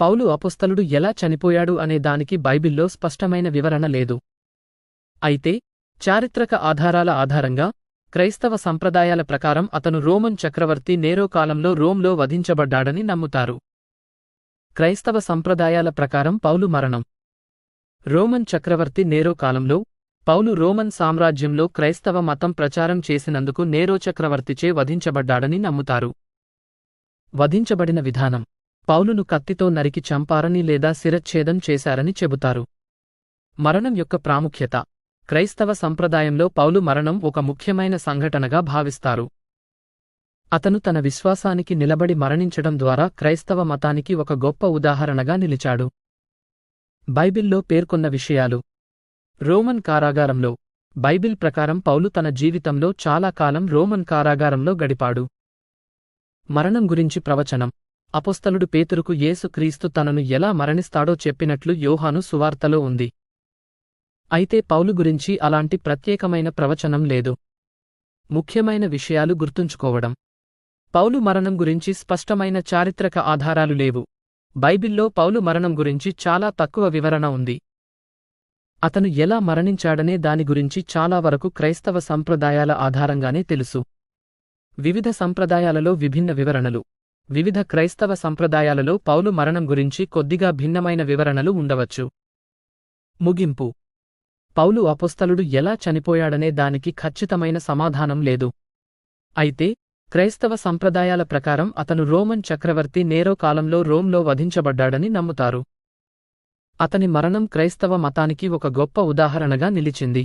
పౌలు అపుస్తలుడు ఎలా చనిపోయాడు అనే దానికి బైబిల్లో స్పష్టమైన వివరణ లేదు. అయితే చారిత్రక ఆధారాల ఆధారంగా క్రైస్తవ సంప్రదాయాల ప్రకారం అతను రోమన్ చక్రవర్తి నేరో కాలంలో రోమ్లో వధించబడ్డాడని నమ్ముతారు. క్రైస్తవ సంప్రదాయాల ప్రకారం పౌలు మరణం. రోమన్ చక్రవర్తి నేరో కాలంలో పౌలు రోమన్ సామ్రాజ్యంలో క్రైస్తవ మతం ప్రచారం చేసినందుకు నేరో చక్రవర్తిచే వధించబడ్డాడని నమ్ముతారు. వధించబడిన విధానం. పౌలును కత్తితో నరికి చంపారని లేదా శిరచ్ఛేదం చేశారని చెబుతారు. మరణం యొక్క ప్రాముఖ్యత. క్రైస్తవ సంప్రదాయంలో పౌలు మరణం ఒక ముఖ్యమైన సంఘటనగా భావిస్తారు. అతను తన విశ్వాసానికి నిలబడి మరణించడం ద్వారా క్రైస్తవ మతానికి ఒక గొప్ప ఉదాహరణగా నిలిచాడు. బైబిల్లో పేర్కొన్న విషయాలు. రోమన్ కారాగారంలో. బైబిల్ ప్రకారం పౌలు తన జీవితంలో చాలా కాలం రోమన్ కారాగారంలో గడిపాడు. మరణం గురించి ప్రవచనం. అపొస్తలుడు పేతురుకు యేసుక్రీస్తు తనను ఎలా మరణిస్తాడో చెప్పినట్లు యోహాను సువార్తలో ఉంది. అయితే పౌలు గురించి అలాంటి ప్రత్యేకమైన ప్రవచనం లేదు. ముఖ్యమైన విషయాలు గుర్తుంచుకోవడం. పౌలు మరణం గురించి స్పష్టమైన చారిత్రక ఆధారాలు లేవు. బైబిల్లో పౌలు మరణం గురించి చాలా తక్కువ వివరణ ఉంది. అతను ఎలా మరణించాడనే దాని గురించి చాలా వరకు క్రైస్తవ సంప్రదాయాల ఆధారంగానే తెలుసు. వివిధ సంప్రదాయాలలో విభిన్న వివరణలు. వివిధ క్రైస్తవ సంప్రదాయాలలో పౌలు మరణం గురించి కొద్దిగా భిన్నమైన వివరణలు ఉండవచ్చు. ముగింపు. పౌలు అపొస్తలుడు ఎలా చనిపోయాడనే దానికి ఖచ్చితమైన సమాధానం లేదు. అయితే క్రైస్తవ సంప్రదాయాల ప్రకారం అతను రోమన్ చక్రవర్తి నేరో కాలంలో రోమ్లో వధించబడ్డాడని నమ్ముతారు. అతని మరణం క్రైస్తవ మతానికి ఒక గొప్ప ఉదాహరణగా నిలిచింది.